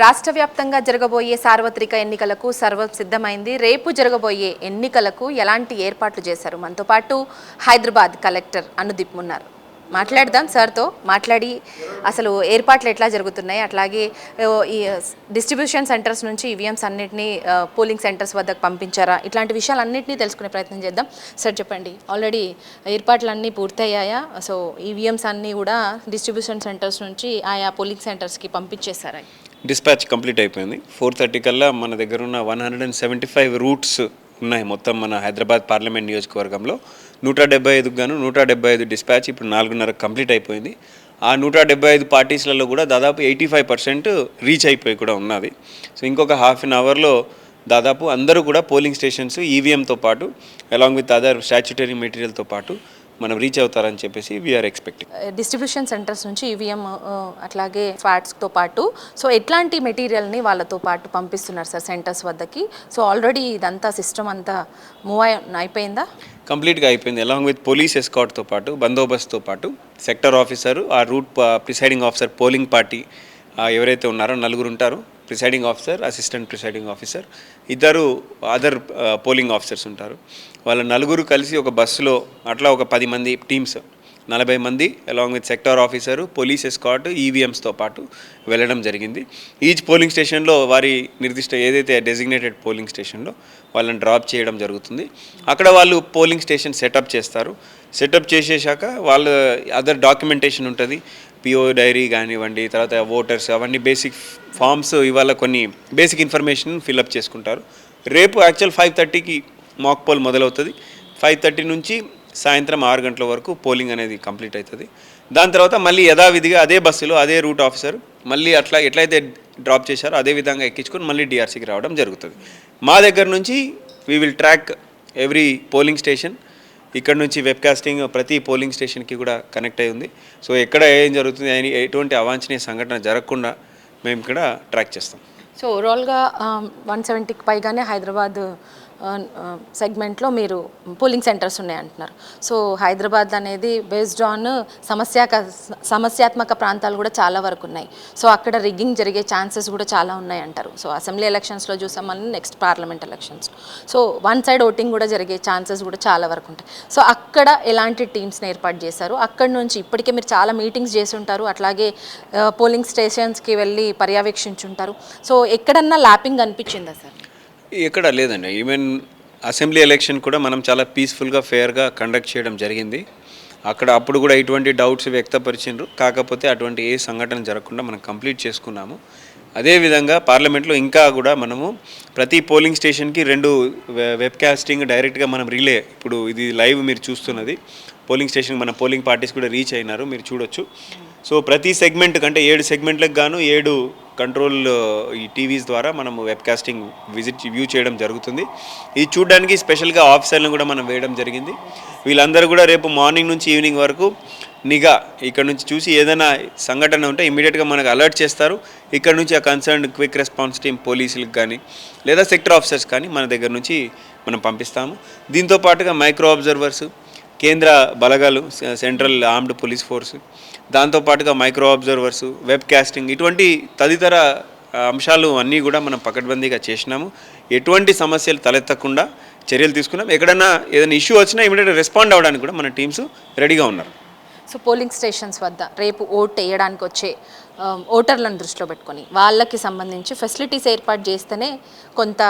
రాష్ట్ర వ్యాప్తంగా జరగబోయే సార్వత్రిక ఎన్నికలకు సర్వం సిద్ధమైంది. రేపు జరగబోయే ఎన్నికలకు ఎలాంటి ఏర్పాట్లు చేశారు? మనతో పాటు హైదరాబాద్ కలెక్టర్ అనుదీప్ ఉన్నారు మాట్లాడదాం సార్తో. మాట్లాడి అసలు ఏర్పాట్లు ఎట్లా జరుగుతున్నాయి? అట్లాగే ఈ డిస్ట్రిబ్యూషన్ సెంటర్స్ నుంచి ఈవీఎంస్ అన్నింటినీ పోలింగ్ సెంటర్స్ వద్దకు పంపించారా? ఇట్లాంటి విషయాలన్నింటినీ తెలుసుకునే ప్రయత్నం చేద్దాం. సార్ చెప్పండి. ఆల్రెడీ ఏర్పాట్లన్నీ పూర్తయ్యాయా? సో ఈవీఎంస్ అన్నీ కూడా డిస్ట్రిబ్యూషన్ సెంటర్స్ నుంచి ఆయా పోలింగ్ సెంటర్స్కి పంపించేశారా? డిస్పాచ్ కంప్లీట్ అయిపోయింది. ఫోర్ థర్టీ కల్లా మన దగ్గర ఉన్న one hundred and seventy five routes ఉన్నాయి మొత్తం మన హైదరాబాద్ పార్లమెంట్ నియోజకవర్గంలో. నూట డెబ్బై ఐదుకు గాను నూట డెబ్బై ఐదు డిస్పాచ్ ఇప్పుడు నాలుగున్నర కంప్లీట్ అయిపోయింది. ఆ నూట డెబ్బై ఐదు పార్టీస్లలో కూడా దాదాపు ఎయిటీ ఫైవ్ పర్సెంట్ రీచ్ అయిపోయి కూడా ఉన్నది. సో ఇంకొక హాఫ్ అన్ అవర్లో దాదాపు అందరూ కూడా పోలింగ్ స్టేషన్స్ ఈవీఎంతో పాటు అలాంగ్ విత్ అదర్ స్టాచ్యుటరీ మెటీరియల్తో పాటు మనం రీచ్ అవుతారని చెప్పేసి వీఆర్ ఎక్స్పెక్టింగ్ డిస్ట్రిబ్యూషన్ సెంటర్స్ నుంచి ఈవీఎం అట్లాగే ఫ్యాట్స్తో పాటు సో ఎట్లాంటి మెటీరియల్ని వాళ్ళతో పాటు పంపిస్తున్నారు సార్ సెంటర్స్ వద్దకి? సో ఆల్రెడీ ఇదంతా సిస్టమ్ అంతా మూవ్ అయి అయిపోయిందా? కంప్లీట్గా అయిపోయింది. అలాంగ్ విత్ పోలీస్ ఎస్కాట్తో పాటు బందోబస్తుతో పాటు సెక్టర్ ఆఫీసర్ ఆ route presiding officer polling party ఎవరైతే ఉన్నారో నలుగురు ఉంటారు. Presiding officer assistant presiding officer ఇద్దరు అదర్ పోలింగ్ ఆఫీసర్స్ ఉంటారు. వాళ్ళ నలుగురు కలిసి ఒక బస్సులో అట్లా ఒక పది మంది టీమ్స్ నలభై మంది along with sector officer police escort ఈవీఎంస్తో పాటు వెళ్ళడం జరిగింది. ఈచ్ పోలింగ్ స్టేషన్లో వారి నిర్దిష్ట ఏదైతే డెసిగ్నేటెడ్ పోలింగ్ స్టేషన్లో వాళ్ళని డ్రాప్ చేయడం జరుగుతుంది. అక్కడ వాళ్ళు పోలింగ్ స్టేషన్ సెటప్ చేస్తారు. సెటప్ చేసేసాక వాళ్ళ అదర్ డాక్యుమెంటేషన్ ఉంటుంది. పిఓ డైరీ కానివ్వండి తర్వాత ఓటర్స్ అవన్నీ బేసిక్ ఫామ్స్ ఇవాళ కొన్ని బేసిక్ ఇన్ఫర్మేషన్ ఫిల్అప్ చేసుకుంటారు. రేపు యాక్చువల్ ఫైవ్ థర్టీకి మాక్ పోల్ మొదలవుతుంది. ఫైవ్ థర్టీ నుంచి సాయంత్రం ఆరు గంటల వరకు పోలింగ్ అనేది కంప్లీట్ అవుతుంది దాని తర్వాత మళ్ళీ యథావిధిగా అదే బస్సులో అదే రూట్ ఆఫీసర్ మళ్ళీ అట్లా ఎట్లయితే డ్రాప్ చేశారో అదే విధంగా ఎక్కించుకొని మళ్ళీ డిఆర్సీకి రావడం జరుగుతుంది. మా దగ్గర నుంచి we will track every polling station ఇక్కడ నుంచి వెబ్కాస్టింగ్ ప్రతి పోలింగ్ స్టేషన్కి కూడా కనెక్ట్ అయి ఉంది. సో ఎక్కడ ఏం జరుగుతుంది అని ఎటువంటి అవాంఛనీయ సంఘటన జరగకుండా మేము ఇక్కడ ట్రాక్ చేస్తాం. సో ఓవరాల్గా వన్ సెవెంటీకి పైగానే హైదరాబాద్ సెగ్మెంట్లో మీరు పోలింగ్ సెంటర్స్ ఉన్నాయంటున్నారు. సో హైదరాబాద్ అనేది బేస్డ్ ఆన్ సమస్యాక సమస్యాత్మక ప్రాంతాలు కూడా చాలా వరకు ఉన్నాయి. సో అక్కడ రిగ్గింగ్ జరిగే ఛాన్సెస్ కూడా చాలా ఉన్నాయి అంటారు సో అసెంబ్లీ ఎలక్షన్స్లో చూసాం మనం next parliament elections. So one side voting కూడా జరిగే ఛాన్సెస్ కూడా చాలా వరకు ఉంటాయి. సో అక్కడ ఎలాంటి టీమ్స్ని ఏర్పాటు చేశారు? అక్కడ నుంచి ఇప్పటికే మీరు చాలా మీటింగ్స్ చేసి ఉంటారు. అట్లాగే పోలింగ్ స్టేషన్స్కి వెళ్ళి పర్యవేక్షించుంటారు. సో ఎక్కడన్నా ల్యాపింగ్ అనిపించిందా సార్? ఎక్కడ లేదండి. ఈవెన్ అసెంబ్లీ ఎలక్షన్ కూడా మనం చాలా పీస్ఫుల్గా ఫేర్గా కండక్ట్ చేయడం జరిగింది. అక్కడ అప్పుడు కూడా ఎటువంటి డౌట్స్ వ్యక్తపరిచిండ్రు. కాకపోతే అటువంటి ఏ సంఘటన జరగకుండా మనం కంప్లీట్ చేసుకున్నాము. అదేవిధంగా పార్లమెంట్లో ఇంకా కూడా మనము ప్రతి పోలింగ్ స్టేషన్కి రెండు వె- వెబ్ కాస్టింగ్ డైరెక్ట్గా మనం రిలే ఇప్పుడు ఇది లైవ్ మీరు చూస్తున్నది. పోలింగ్ స్టేషన్ మన పోలింగ్ పార్టీస్ కూడా రీచ్ అయినారు. మీరు చూడొచ్చు. సో ప్రతి సెగ్మెంట్ కంటే ఏడు సెగ్మెంట్లకు గాను ఏడు కంట్రోల్ ఈ టీవీస్ ద్వారా మనము వెబ్ కాస్టింగ్ విజిట్ వ్యూ చేయడం జరుగుతుంది. ఇది చూడడానికి స్పెషల్గా ఆఫీసర్లను కూడా మనం వేయడం జరిగింది. వీళ్ళందరూ కూడా రేపు మార్నింగ్ నుంచి ఈవినింగ్ వరకు నిఘా ఇక్కడ నుంచి చూసి ఏదైనా సంఘటన ఉంటే ఇమీడియట్గా మనకు అలర్ట్ చేస్తారు. ఇక్కడ నుంచి ఆ కన్సర్న్ క్విక్ రెస్పాన్స్ టీమ్ పోలీసులకు కానీ లేదా సెక్టర్ ఆఫీసర్స్ కానీ మన దగ్గర నుంచి మనం పంపిస్తాము. దీంతో పాటుగా మైక్రో అబ్జర్వర్స్ కేంద్ర బలగాలు సెంట్రల్ ఆర్మ్డ్ పోలీస్ ఫోర్స్ దాంతోపాటుగా మైక్రో అబ్జర్వర్స్ వెబ్ కాస్టింగ్ ఇటువంటి తదితర అంశాలు అన్నీ కూడా మనం పకడ్బందీగా చేసినాము. ఎటువంటి సమస్యలు తలెత్తకుండా చర్యలు తీసుకున్నాం. ఎక్కడన్నా ఏదైనా ఇష్యూ వచ్చినా ఇమీడియట్గా రెస్పాండ్ అవ్వడానికి కూడా మన టీమ్స్ రెడీగా ఉన్నారు. సో పోలింగ్ స్టేషన్స్ వద్ద రేపు ఓట్ వేయడానికి వచ్చే ఓటర్లను దృష్టిలో పెట్టుకొని వాళ్ళకి సంబంధించి ఫెసిలిటీస్ ఏర్పాటు చేస్తేనే కొంత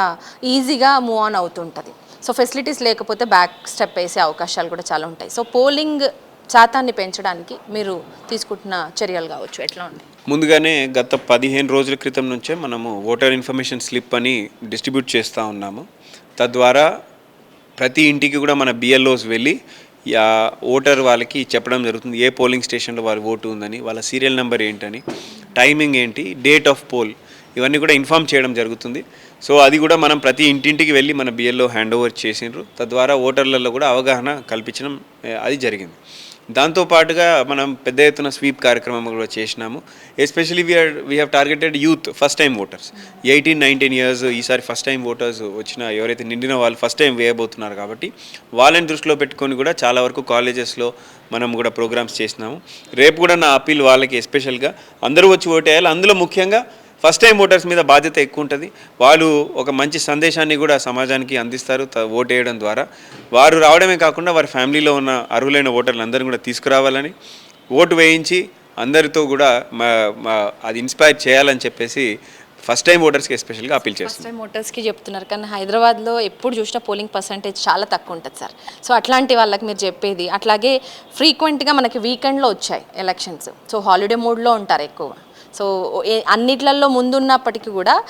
ఈజీగా మూవ్ ఆన్ అవుతుంటుంది. సో ఫెసిలిటీస్ లేకపోతే బ్యాక్ స్టెప్ వేసే అవకాశాలు కూడా చాలా ఉంటాయి. సో పోలింగ్ శాతాన్ని పెంచడానికి మీరు తీసుకుంటున్న చర్యలు కావచ్చు. ఎట్లా ఉంది? ముందుగానే గత పదిహేను రోజుల క్రితం నుంచే మనము ఓటర్ ఇన్ఫర్మేషన్ స్లిప్ అని డిస్ట్రిబ్యూట్ చేస్తూ ఉన్నాము. తద్వారా ప్రతి ఇంటికి కూడా మన బిఎల్ఓస్ వెళ్ళి ఓటర్ వాళ్ళకి చెప్పడం జరుగుతుంది ఏ పోలింగ్ స్టేషన్లో వారి ఓటు ఉందని వాళ్ళ సీరియల్ నెంబర్ ఏంటని టైమింగ్ ఏంటి డేట్ ఆఫ్ పోల్ ఇవన్నీ కూడా ఇన్ఫామ్ చేయడం జరుగుతుంది. సో అది కూడా మనం ప్రతి ఇంటింటికి వెళ్ళి మన బిఎల్ఓ హ్యాండ్ ఓవర్ చేసిండ్రు. తద్వారా ఓటర్లలో కూడా అవగాహన కల్పించడం అది జరిగింది. దాంతోపాటుగా మనం పెద్ద ఎత్తున స్వీప్ కార్యక్రమం కూడా చేసినాము. Especially we're we have targeted youth first time voters eighteen nineteen years ఈసారి ఫస్ట్ టైం ఓటర్స్ వచ్చిన ఎవరైతే నిండిన వాళ్ళు ఫస్ట్ టైం వేయబోతున్నారు కాబట్టి వాళ్ళని దృష్టిలో పెట్టుకొని కూడా చాలా వరకు కాలేజెస్లో మనం కూడా ప్రోగ్రామ్స్ చేసినాము. రేపు కూడా నా అప్పీల్ వాళ్ళకి ఎస్పెషల్గా అందరూ వచ్చి ఓటేయాలి అందులో ముఖ్యంగా ఫస్ట్ టైం ఓటర్స్ మీద బాధ్యత ఎక్కువ ఉంటుంది. వాళ్ళు ఒక మంచి సందేశాన్ని కూడా సమాజానికి అందిస్తారు ఓటు వేయడం ద్వారా. వారు రావడమే కాకుండా వారి ఫ్యామిలీలో ఉన్న అర్హులైన ఓటర్లు అందరిని కూడా తీసుకురావాలని ఓటు వేయించి అందరితో కూడా అది ఇన్స్పైర్ చేయాలని చెప్పేసి ఫస్ట్ టైం ఓటర్స్కి ఎస్పెషల్గా అప్పీల్ చేస్తుంది ఫస్ట్ టైం మోటార్స్కి చెప్తున్నారు. కానీ హైదరాబాద్లో ఎప్పుడు చూసినా పోలింగ్ పర్సంటేజ్ చాలా తక్కువ ఉంటుంది సార్. సో అట్లాంటి వాళ్ళకి మీరు చెప్పేది అట్లాగే ఫ్రీక్వెంట్గా మనకి వీకెండ్లో వచ్చాయి ఎలక్షన్స్ సో హాలిడే మూడ్లో ఉంటారు ఎక్కువ సో ఏ- అన్నిట్లలో ముందున్నప్పటికీ కూడా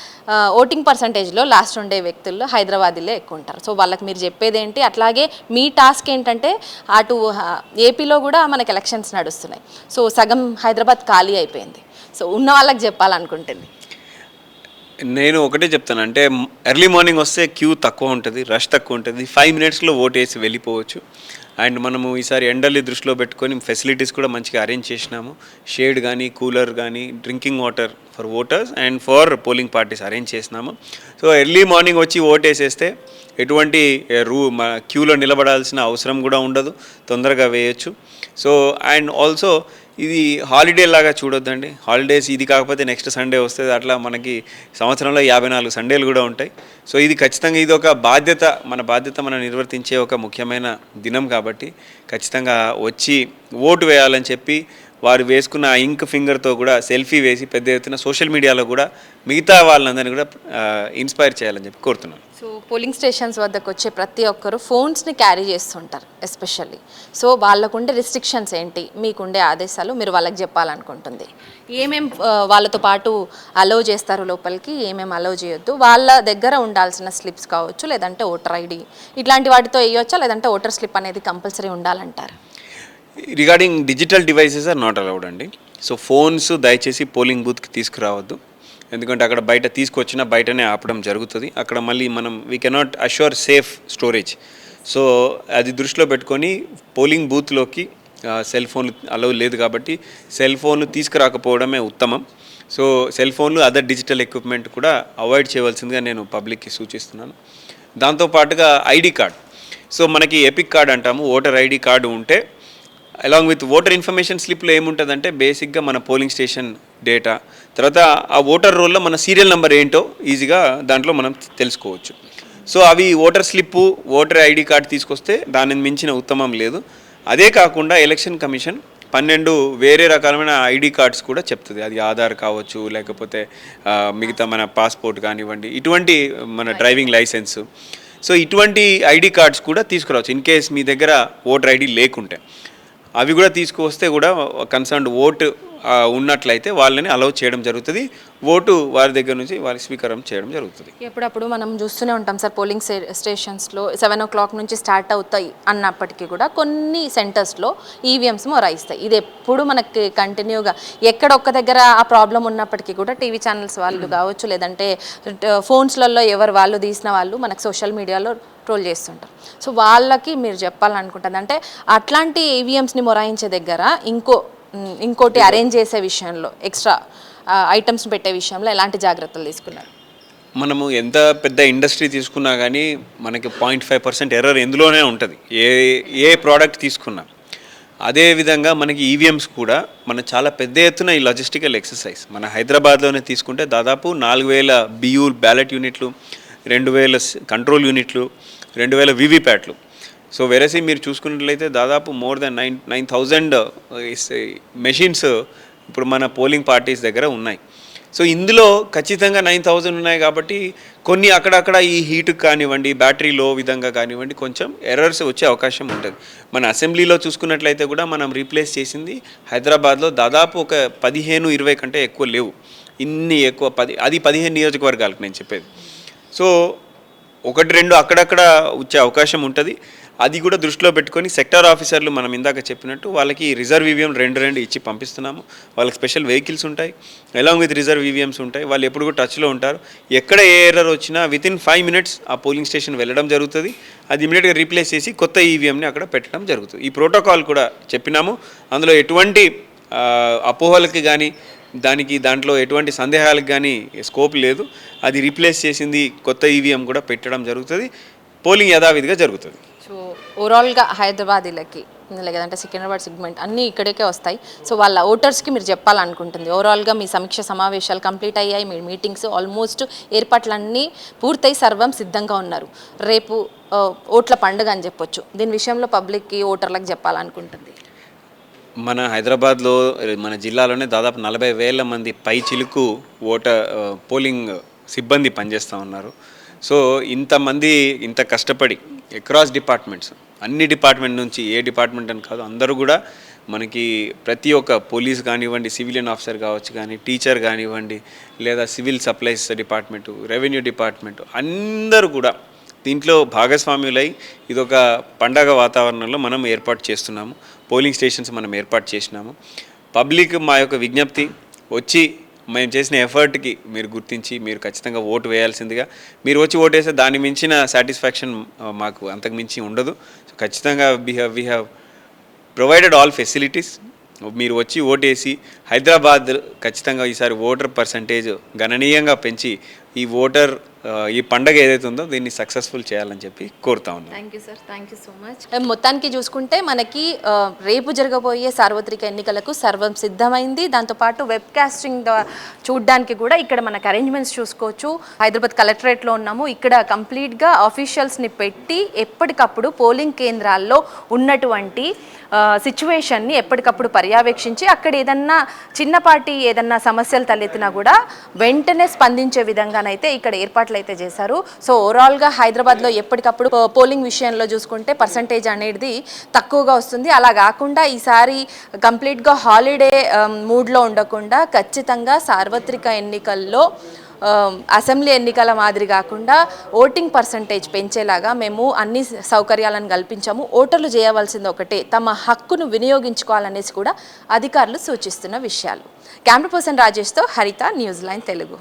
ఓటింగ్ పర్సంటేజ్లో లాస్ట్ ఉండే వ్యక్తుల్లో హైదరాబాదీలే ఎక్కువ ఉంటారు సో వాళ్ళకి మీరు చెప్పేది ఏంటి అట్లాగే మీ టాస్క్ ఏంటంటే అటు ఏపీలో కూడా మనకి ఎలక్షన్స్ నడుస్తున్నాయి. సో సగం హైదరాబాద్ ఖాళీ అయిపోయింది. సో ఉన్న వాళ్ళకి చెప్పాలనుకుంటుంది. నేను ఒకటే చెప్తాను. అంటే ఎర్లీ మార్నింగ్ వస్తే క్యూ తక్కువ ఉంటుంది రష్ తక్కువ ఉంటుంది. ఫైవ్ మినిట్స్లో ఓట్ వేసి వెళ్ళిపోవచ్చు. అండ్ మనము ఈసారి ఎండల్ని దృష్టిలో పెట్టుకొని ఫెసిలిటీస్ కూడా మంచిగా అరేంజ్ చేసినాము. షేడ్ కానీ కూలర్ కానీ drinking water for voters and for polling parties arrange చేసినాము. సో ఎర్లీ మార్నింగ్ వచ్చి ఓటేసేస్తే ఎటువంటి రూ మా క్యూలో నిలబడాల్సిన అవసరం కూడా ఉండదు. తొందరగా వేయచ్చు. సో అండ్ ఆల్సో ఇది హాలిడే లాగా చూడొద్దండి. హాలిడేస్ ఇది కాకపోతే నెక్స్ట్ సండే వస్తుంది. అట్లా మనకి సంవత్సరంలో యాభై నాలుగు సండేలు కూడా ఉంటాయి. సో ఇది ఖచ్చితంగా ఇది ఒక బాధ్యత మన బాధ్యత మనం నిర్వర్తించే ఒక ముఖ్యమైన దినం కాబట్టి ఖచ్చితంగా వచ్చి ఓటు వేయాలని చెప్పి వారు వేసుకున్న ఇంక్ ఫింగర్తో కూడా సెల్ఫీ వేసి పెద్ద ఎత్తున సోషల్ మీడియాలో కూడా మిగతా వాళ్ళందరినీ కూడా ఇన్స్పైర్ చేయాలని చెప్పి కోరుతున్నాను. సో పోలింగ్ స్టేషన్స్ వద్దకు వచ్చే ప్రతి ఒక్కరు ఫోన్స్ని క్యారీ చేస్తుంటారు ఎస్పెషల్లీ. సో వాళ్ళకుండే రిస్ట్రిక్షన్స్ ఏంటి? మీకుండే ఆదేశాలు మీరు వాళ్ళకి చెప్పాలనుకుంటుంది. ఏమేం వాళ్ళతో పాటు అలౌ చేస్తారు లోపలికి ఏమేమి అలౌ చేయొద్దు. వాళ్ళ దగ్గర ఉండాల్సిన స్లిప్స్ కావచ్చు లేదంటే ఓటర్ ఐడి ఇట్లాంటి వాటితో వేయొచ్చా లేదంటే ఓటర్ స్లిప్ అనేది కంపల్సరీ ఉండాలంటారు? Regarding digital devices are not allowed అండి. సో ఫోన్స్ దయచేసి పోలింగ్ బూత్కి తీసుకురావద్దు. ఎందుకంటే అక్కడ బయట తీసుకొచ్చినా బయటనే ఆపడం జరుగుతుంది. అక్కడ మళ్ళీ మనం we cannot assure safe storage so అది దృష్టిలో పెట్టుకొని పోలింగ్ బూత్లోకి సెల్ ఫోన్లు అలౌ లేదు కాబట్టి సెల్ ఫోన్లు తీసుకురాకపోవడమే ఉత్తమం. సో సెల్ ఫోన్లు అదర్ డిజిటల్ ఎక్విప్మెంట్ కూడా అవాయిడ్ చేయవలసిందిగా నేను పబ్లిక్కి సూచిస్తున్నాను. దాంతోపాటుగా ఐడి కార్డ్. సో మనకి ఎపిక్ కార్డ్ అంటాము. ఓటర్ ఐడి కార్డు ఉంటే అలాంగ్ విత్ ఓటర్ ఇన్ఫర్మేషన్ స్లిప్లో ఏముంటుందంటే బేసిక్గా మన పోలింగ్ స్టేషన్ డేటా తర్వాత ఆ ఓటర్ రోల్లో మన సీరియల్ నెంబర్ ఏంటో ఈజీగా దాంట్లో మనం తెలుసుకోవచ్చు. సో అవి voter slip voter ID card తీసుకొస్తే దానిని మించిన ఉత్తమం లేదు. అదే కాకుండా ఎలక్షన్ కమిషన్ పన్నెండు వేరే రకాలమైన ఐడి కార్డ్స్ కూడా చెప్తుంది. అది ఆధార్ కావచ్చు లేకపోతే మిగతా మన పాస్పోర్ట్ కానివ్వండి ఇటువంటి మన డ్రైవింగ్ లైసెన్స్ సో ఇటువంటి ఐడి కార్డ్స్ కూడా తీసుకురావచ్చు ఇన్ కేస్ మీ దగ్గర ఓటర్ ఐడి లేకుంటే. అవి కూడా తీసుకువస్తే కూడా కన్సర్న్డ్ ఓటు ఉన్నట్లయితే వాళ్ళని అలౌ చేయడం జరుగుతుంది. ఓటు వారి దగ్గర నుంచి వారి స్వీకారం చేయడం జరుగుతుంది. ఎప్పుడప్పుడు మనం చూస్తూనే ఉంటాం సార్ పోలింగ్ స్టే- స్టేషన్స్లో సెవెన్ ఓ క్లాక్ నుంచి స్టార్ట్ అవుతాయి అన్నప్పటికీ కూడా కొన్ని సెంటర్స్లో ఈవీఎంస్ మొరాయిస్తాయి. ఇది ఎప్పుడు మనకి కంటిన్యూగా ఎక్కడ ఒక్క దగ్గర ఆ ప్రాబ్లం ఉన్నప్పటికీ కూడా టీవీ ఛానల్స్ వాళ్ళు కావచ్చు లేదంటే ఫోన్స్లలో ఎవరు వాళ్ళు తీసిన వాళ్ళు మనకు సోషల్ మీడియాలో ట్రోల్ చేస్తుంటారు. సో వాళ్ళకి మీరు చెప్పాలనుకుంటుంది. అంటే అట్లాంటి ఈవీఎంస్ని మొరాయించే దగ్గర ఇంకో ఇంకోటి అరేంజ్ చేసే విషయంలో ఎక్స్ట్రా ఐటమ్స్ పెట్టే విషయంలో ఎలాంటి జాగ్రత్తలు తీసుకున్నారు? మనము ఎంత పెద్ద ఇండస్ట్రీ తీసుకున్నా కానీ మనకి పాయింట్ ఫైవ్ పర్సెంట్ ఎర్రర్ ఎందులోనే ఉంటుంది. ఏ ఏ ప్రోడక్ట్ తీసుకున్నా. అదేవిధంగా మనకి ఈవీఎంస్ కూడా మన చాలా పెద్ద ఎత్తున ఈ లాజిస్టికల్ ఎక్సర్సైజ్ మన హైదరాబాద్లోనే తీసుకుంటే దాదాపు నాలుగు వేల బియూ బ్యాలెట్ యూనిట్లు రెండు వేల కంట్రోల్ యూనిట్లు రెండు వేల వివిప్యాట్లు సో వెరసి మీరు చూసుకున్నట్లయితే దాదాపు more than nine nine thousand uh, machines uh, ఇప్పుడు మన పోలింగ్ పార్టీస్ దగ్గర ఉన్నాయి. సో ఇందులో ఖచ్చితంగా నైన్ థౌజండ్ ఉన్నాయి కాబట్టి కొన్ని అక్కడక్కడ ఈ హీట్ కానివ్వండి బ్యాటరీ లో విధంగా కానివ్వండి కొంచెం ఎర్రర్స్ వచ్చే అవకాశం ఉంటుంది. మన అసెంబ్లీలో చూసుకున్నట్లయితే కూడా మనం రీప్లేస్ చేసింది హైదరాబాద్లో దాదాపు ఒక పదిహేను ఇరవై కంటే ఎక్కువ లేవు. ఇన్ని ఎక్కువ పది అది పదిహేను నియోజకవర్గాలకు నేను చెప్పేది. సో ఒకటి రెండు అక్కడక్కడ వచ్చే అవకాశం ఉంటుంది. అది కూడా దృష్టిలో పెట్టుకొని సెక్టార్ ఆఫీసర్లు మనం ఇందాక చెప్పినట్టు వాళ్ళకి రిజర్వ్ ఈవీఎం రెండు రెండు ఇచ్చి పంపిస్తున్నాము. వాళ్ళకి స్పెషల్ వెహికల్స్ ఉంటాయి. అలాంగ్ విత్ రిజర్వ్ ఈవీఎంస్ ఉంటాయి. వాళ్ళు ఎప్పుడు కూడా టచ్లో ఉంటారు. ఎక్కడ ఏ ఎర్రర్ వచ్చినా విత్ ఇన్ ఫైవ్ మినిట్స్ ఆ పోలింగ్ స్టేషన్ వెళ్ళడం జరుగుతుంది. అది ఇమీడియట్గా రీప్లేస్ చేసి కొత్త ఈవీఎంని అక్కడ పెట్టడం జరుగుతుంది. ఈ ప్రోటోకాల్ కూడా చెప్పినాము. అందులో ఎటువంటి అపోహలకి కానీ దానికి దాంట్లో ఎటువంటి సందేహాలకు కానీ స్కోప్ లేదు. అది రీప్లేస్ చేసింది కొత్త ఈవీఎం కూడా పెట్టడం జరుగుతుంది. పోలింగ్ యథావిధిగా జరుగుతుంది. సో ఓవరాల్గా హైదరాబాదీలకి లేదంటే సికింద్రాబాద్ సెగ్మెంట్ అన్నీ ఇక్కడికే వస్తాయి. సో వాళ్ళ ఓటర్స్కి మీరు చెప్పాలనుకుంటుంది. ఓవరాల్గా మీ సమీక్ష సమావేశాలు కంప్లీట్ అయ్యాయి. మీ మీటింగ్స్ ఆల్మోస్ట్ ఏర్పాట్లన్నీ పూర్తయి సర్వం సిద్ధంగా ఉన్నారు. రేపు ఓట్ల పండుగ అని చెప్పొచ్చు. దీని విషయంలో పబ్లిక్కి ఓటర్లకు చెప్పాలనుకుంటుంది. మన హైదరాబాద్లో మన జిల్లాలోనే దాదాపు నలభై వేల మంది పై చిలుకు ఓటర్ పోలింగ్ సిబ్బంది పనిచేస్తూ ఉన్నారు. సో ఇంతమంది ఇంత కష్టపడి అక్రాస్ డిపార్ట్మెంట్స్ అన్ని డిపార్ట్మెంట్ నుంచి ఏ డిపార్ట్మెంట్ అని కాదు అందరూ కూడా మనకి ప్రతి ఒక్క పోలీస్ కానివ్వండి సివిలియన్ ఆఫీసర్ కావచ్చు కానీ టీచర్ కానివ్వండి లేదా civil supplies department revenue department అందరూ కూడా దీంట్లో భాగస్వామ్యులై ఇదొక పండగ వాతావరణంలో మనం ఏర్పాటు చేస్తున్నాము. పోలింగ్ స్టేషన్స్ మనం ఏర్పాటు చేసినాము. పబ్లిక్ మా యొక్క విజ్ఞప్తి వచ్చి మేము చేసిన ఎఫర్ట్కి మీరు గుర్తించి మీరు ఖచ్చితంగా ఓటు వేయాల్సిందిగా. మీరు వచ్చి ఓటు వేస్తే దాని మించిన సాటిస్ఫాక్షన్ మాకు అంతకు మించి ఉండదు. సో ఖచ్చితంగా we have we have provided all facilities మీరు వచ్చి ఓటేసి హైదరాబాద్ ఖచ్చితంగా ఈసారి ఓటర్ పర్సంటేజ్ గణనీయంగా పెంచి ఈ ఓటర్ ఈ పండగ ఏదైతే ఉందో దీన్ని సక్సెస్ఫుల్ చేయాలని చెప్పి కోరుతా ఉన్నాను thank you sir thank you so much మొత్తానికి చూసుకుంటే మనకి రేపు జరగబోయే సార్వత్రిక ఎన్నికలకు సర్వం సిద్ధమైంది. దాంతోపాటు వెబ్ కాస్టింగ్ చూడ్డానికి కూడా ఇక్కడ మనకు అరేంజ్మెంట్స్ చూసుకోవచ్చు. హైదరాబాద్ కలెక్టరేట్లో ఉన్నాము. ఇక్కడ కంప్లీట్గా ఆఫీషియల్స్ని పెట్టి ఎప్పటికప్పుడు పోలింగ్ కేంద్రాల్లో ఉన్నటువంటి సిచ్యువేషన్ని ఎప్పటికప్పుడు పర్యవేక్షించి అక్కడ ఏదన్నా చిన్నపాటి ఏదన్నా సమస్యలు తలెత్తినా కూడా వెంటనే స్పందించే విధంగానైతే ఇక్కడ ఏర్పాట్లు అయితే చేశారు. సో ఓవరాల్గా హైదరాబాద్లో ఎప్పటికప్పుడు పోలింగ్ విషయంలో చూసుకుంటే పర్సంటేజ్ అనేది తక్కువగా వస్తుంది. అలా కాకుండా ఈసారి కంప్లీట్గా హాలిడే మూడ్లో ఉండకుండా ఖచ్చితంగా సార్వత్రిక ఎన్నికల్లో um, అసెంబ్లీ ఎన్నికల మాదిరి కాకుండా ఓటింగ్ పర్సంటేజ్ పెంచేలాగా మేము అన్ని సౌకర్యాలను కల్పించాము. ఓటర్లు చేయవలసింది ఒకటే తమ హక్కును వినియోగించుకోవాలనేసి కూడా అధికారులు సూచిస్తున్న విషయాలు. కెమెరా పర్సన్ రాజేష్తో హరిత న్యూస్ లైన్ తెలుగు.